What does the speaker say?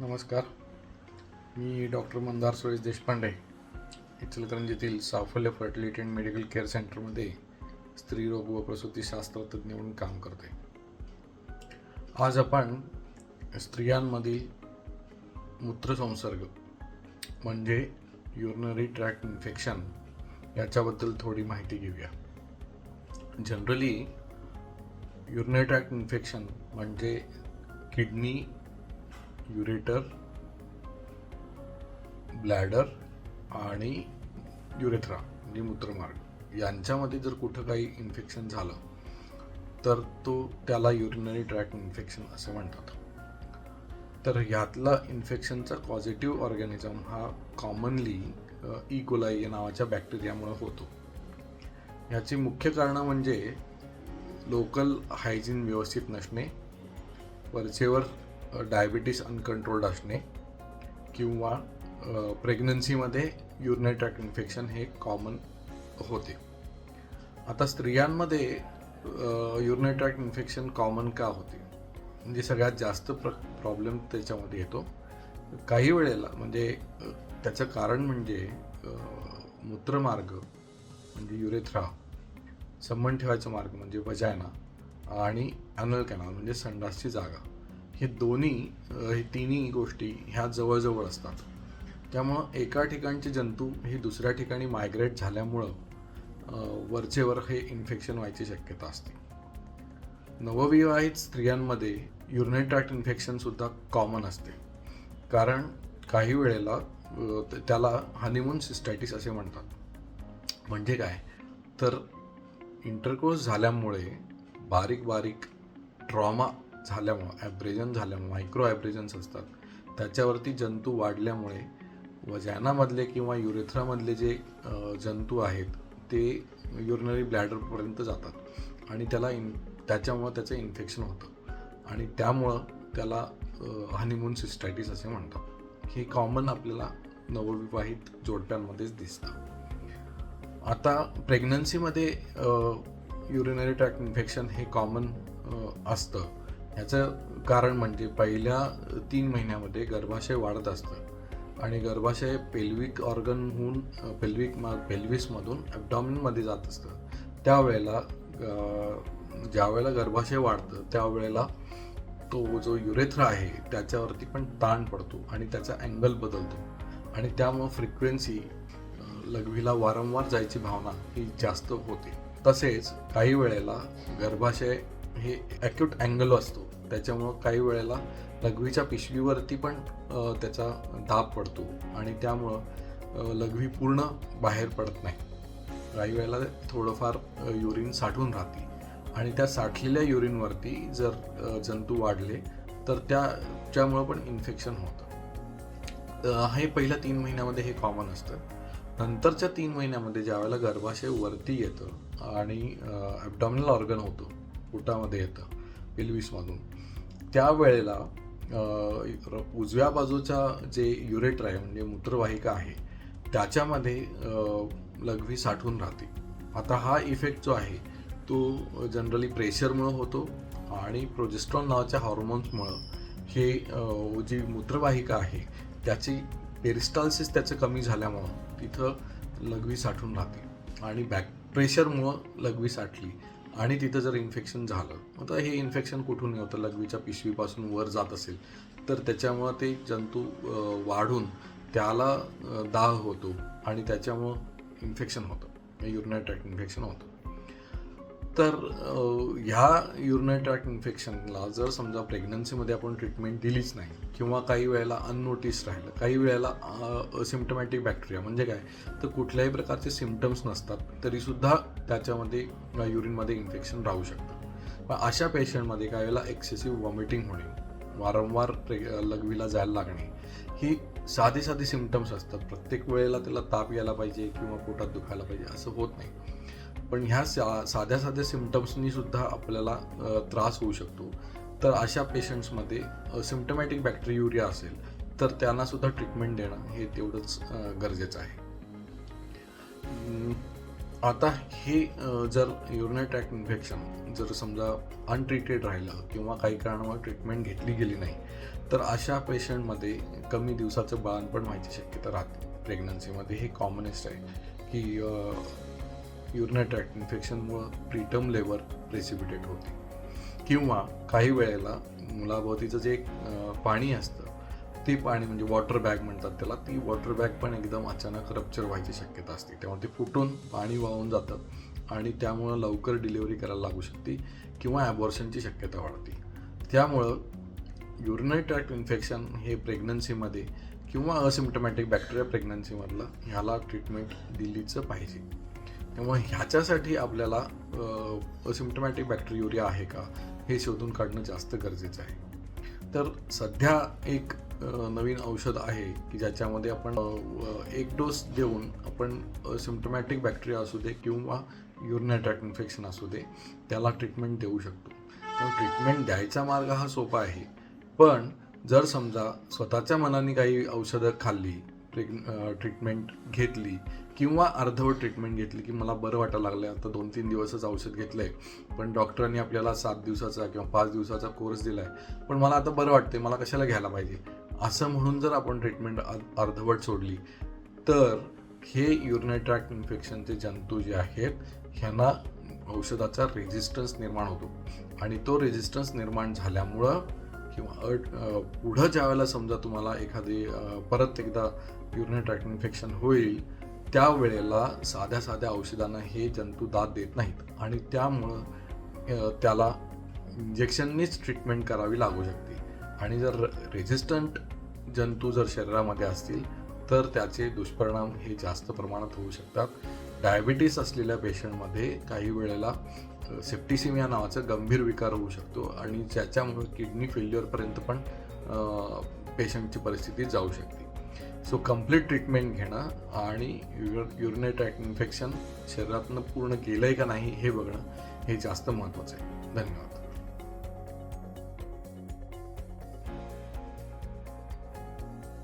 नमस्कार. मी doctor Mandar Suresh Deshpande इचलकरंजीतील Saphalya fertility and medical care सेंटरमध्ये स्त्रीरोग व प्रसूतीशास्त्र तज्ज्ञ म्हणून काम करते आज आपण स्त्रियांमधील मूत्रसंसर्ग म्हणजे युरनरी ट्रॅक इन्फेक्शन याच्याबद्दल थोडी माहिती घेऊया. जनरली युरनरी ट्रॅक इन्फेक्शन म्हणजे किडनी युरेटर ब्लॅडर आणि युरेथ्रा म्हणजे मूत्रमार्ग. यांच्यामध्ये जर कुठं काही इन्फेक्शन झालं तर तो त्याला युरिनरी ट्रॅक इन्फेक्शन असं म्हणतात. तर ह्यातला इन्फेक्शनचा पॉझिटिव्ह ऑर्गॅनिझम हा कॉमनली इकोलाई या नावाच्या बॅक्टेरियामुळे होतो. ह्याची मुख्य कारणं म्हणजे लोकल हायजीन व्यवस्थित नसणे वरचेवर डायबिटीस अनकंट्रोल्ड असणे किंवा प्रेग्नन्सीमध्ये युरिनरी इन्फेक्शन हे कॉमन होते. आता स्त्रियांमध्ये युरिनरी इन्फेक्शन कॉमन का होते? म्हणजे सगळ्यात जास्त प्र प्रॉब्लेम त्याच्यामध्ये येतो. काही वेळेला म्हणजे त्याचं कारण म्हणजे मूत्रमार्ग म्हणजे युरेथ्रा संबंध ठेवायचा मार्ग म्हणजे वजायना आणि अनल कॅनल म्हणजे संडासची जागा. हे दोन्ही हे तिन्ही गोष्टी ह्या जवळजवळ असतात. त्यामुळं एका ठिकाणचे जंतू हे दुसऱ्या ठिकाणी मायग्रेट झाल्यामुळं वरचेवर हे इन्फेक्शन व्हायची शक्यता असते. नवविवाहित स्त्रियांमध्ये युरिनरी ट्रॅक्ट इन्फेक्शनसुद्धा कॉमन असते. कारण काही वेळेला त्याला हनीमून सिस्टायटिस असे म्हणतात. म्हणजे काय? तर इंटरकोर्स झाल्यामुळे बारीक बारीक ट्रॉमा झाल्यामुळं ॲब्रेजन झाल्यामुळे मायक्रो ॲब्रेजन्स असतात. त्याच्यावरती जंतू वाढल्यामुळे वजॅनामधले किंवा युरेथ्रामधले जे जंतू आहेत ते युरिनरी ब्लॅडरपर्यंत जातात. आणि त्याला इन त्याच्यामुळं त्याचं इन्फेक्शन होतं. आणि त्यामुळं त्याला हनीमून सिस्टायटिस असे म्हणतात. हे कॉमन आपल्याला नवविवाहित जोडप्यांमध्येच दिसतं. आता प्रेग्नन्सीमध्ये युरिनरी ट्रॅक इन्फेक्शन हे कॉमन असतं. ह्याचं कारण म्हणजे पहिल्या तीन महिन्यामध्ये गर्भाशय वाढत असतं. आणि गर्भाशय पेल्विक ऑर्गनहून पेल्विक मा पेल्विसमधून ॲबडॉमिनमध्ये जात असतं. त्यावेळेला ज्यावेळेला गर्भाशय वाढतं त्यावेळेला तो जो युरेथ्रा आहे त्याच्यावरती पण ताण पडतो आणि त्याचा अँगल बदलतो. आणि त्यामुळं फ्रिक्वेन्सी लघवीला वारंवार जायची भावना ही जास्त होते. तसेच काही वेळेला गर्भाशय हे ॲक्यूट अँगल असतो. त्याच्यामुळं काही वेळेला लघवीच्या पिशवीवरती पण त्याचा दाब पडतो आणि त्यामुळं लघवी पूर्ण बाहेर पडत नाही. काही वेळेला थोडंफार युरिन साठून राहते. आणि त्या साठलेल्या युरिनवरती जर जंतू वाढले तर त्याच्यामुळं पण इन्फेक्शन होतं. हे पहिल्या तीन महिन्यामध्ये हे कॉमन असतं. नंतरच्या तीन महिन्यामध्ये ज्यावेळेला गर्भाशय वरती येतं आणि ॲबडॉमिनल ऑर्गन होतं पोटामध्ये येतं पेल्विसमधून. त्यावेळेला उजव्या बाजूचा जे युरेटर आहे म्हणजे मूत्रवाहिका आहे त्याच्यामध्ये लघवी साठून राहते. आता हा इफेक्ट जो आहे तो जनरली प्रेशरमुळं होतो आणि प्रोजेस्ट्रॉन नावाच्या हॉर्मोन्समुळं हे जी मूत्रवाहिका आहे त्याची पेरिस्टाल्सिस त्याचं कमी झाल्यामुळं तिथं लघवी साठून राहते. आणि बॅक प्रेशरमुळं लघवी साठली. आणि तिथं जर इन्फेक्शन झालं आता हे इन्फेक्शन कुठून होतं लघवीच्या पिशवीपासून वर जात असेल तर त्याच्यामुळं ते जंतू वाढून त्याला दाह होतो आणि त्याच्यामुळं इन्फेक्शन होतं. युरिनरी ट्रॅक्ट इन्फेक्शन होतं. तर ह्या युरिनरी ट्रॅक इन्फेक्शनला जर समजा प्रेग्नन्सीमध्ये आपण ट्रीटमेंट दिलीच नाही किंवा काही वेळेला अननोटीस राहिलं काही वेळेला सिम्टमॅटिक बॅक्टेरिया म्हणजे काय? तर कुठल्याही प्रकारचे सिम्टम्स नसतात तरीसुद्धा त्याच्यामध्ये युरिनमध्ये इन्फेक्शन राहू शकतं. पण अशा पेशंटमध्ये काही वेळेला एक्सेसिव्ह वॉमिटिंग होणे वारंवार प्रे लघवीला जायला लागणे ही साधी साधी सिम्टम्स असतात. प्रत्येक वेळेला त्याला ताप यायला पाहिजे किंवा पोटात दुखायला पाहिजे असं होत नाही. पण ह्या सा साध्या साध्या सिम्टम्सनी सुद्धा आपल्याला त्रास होऊ शकतो. तर अशा पेशंट्समध्ये सिमटमॅटिक बॅक्टेरियुरिया असेल तर त्यांना सुद्धा ट्रीटमेंट देणं हे तेवढंच गरजेचं आहे. आता हे जर युरिनरी ट्रॅक इन्फेक्शन जर समजा अनट्रीटेड राहिलं किंवा काही कारणामुळे ट्रीटमेंट घेतली गेली नाही तर अशा पेशंटमध्ये कमी दिवसाचं बाळणपण व्हायची शक्यता राहते. प्रेग्नन्सीमध्ये हे कॉमनेस्ट आहे. की युरिनरी ट्रॅक्ट इन्फेक्शनमुळं प्रीटम लेबर प्रेसिपिटेट होते. किंवा काही वेळेला मुलाभोवतीचं जे पाणी असतं ते पाणी म्हणजे वॉटर बॅग म्हणतात त्याला ती वॉटर बॅग पण एकदम अचानक रप्चर व्हायची शक्यता असते. तेव्हा ते फुटून पाणी वाहून जातं आणि त्यामुळं लवकर डिलिव्हरी करायला लागू शकते किंवा ॲबॉर्शनची शक्यता वाढते. त्यामुळं युरिनरी ट्रॅक्ट इन्फेक्शन हे प्रेग्नन्सीमध्ये किंवा असिम्टमॅटिक बॅक्टेरिया प्रेग्नन्सीमधलं ह्याला ट्रीटमेंट दिलीच पाहिजे. तेव्हा ह्याच्यासाठी आपल्याला असिम्टमॅटिक बॅक्टेरियुरिया आहे का हे शोधून काढणं जास्त गरजेचं आहे. तर सध्या एक नवीन औषध आहे की ज्याच्यामध्ये आपण एक डोस देऊन आपण सिम्टमॅटिक बॅक्टेरिया असू दे किंवा युरिनॅट्रॅक्ट इन्फेक्शन असू दे त्याला ट्रीटमेंट देऊ शकतो. तर ट्रीटमेंट द्यायचा मार्ग हा सोपा आहे. पण जर समजा स्वतःच्या मनाने काही औषधं खाल्ली ट्रीट ट्रीटमेंट uh, घेतली किंवा अर्धवट ट्रीटमेंट घेतली की मला बरं वाटायला लागलं आता दोन तीन दिवसच औषध घेतलं आहे पण डॉक्टरांनी आपल्याला सात दिवसाचा किंवा पाच दिवसाचा कोर्स दिला आहे पण मला आता बरं वाटते मला कशाला घ्यायला पाहिजे? असं म्हणून जर आपण ट्रीटमेंट अर्धवट सोडली तर हे युरिनरी ट्रॅक्ट इन्फेक्शनचे जंतू जे आहेत ह्यांना औषधाचा रेजिस्टन्स निर्माण होतो. आणि तो रेजिस्टन्स निर्माण झाल्यामुळं किंवा अट पुढं ज्या वेळेला समजा तुम्हाला एखादी परत एकदा युरिनरी ट्रॅक्ट इन्फेक्शन होईल त्यावेळेला साध्या साध्या औषधांना हे जंतू दाद देत नाहीत. आणि त्यामुळं त्याला इंजेक्शननीच ट्रीटमेंट करावी लागू शकते. आणि जर रेझिस्टंट जंतू जर शरीरामध्ये असतील तर त्याचे दुष्परिणाम हे जास्त प्रमाणात होऊ शकतात. डायबिटीस असलेल्या पेशंटमध्ये काही वेळेला सेप्टिसिमिया नावाचा गंभीर विकार होऊ शकतो आणि ज्याच्यामुळे किडनी फेल्युअरपर्यंत पण पेशंटची परिस्थिती जाऊ शकते. सो कंप्लीट ट्रीटमेंट घेणं आणि युरिनरी ट्रॅक्ट इन्फेक्शन शरीरातनं पूर्ण गेलं आहे का नाही हे बघणं हे जास्त महत्त्वाचं आहे. धन्यवाद.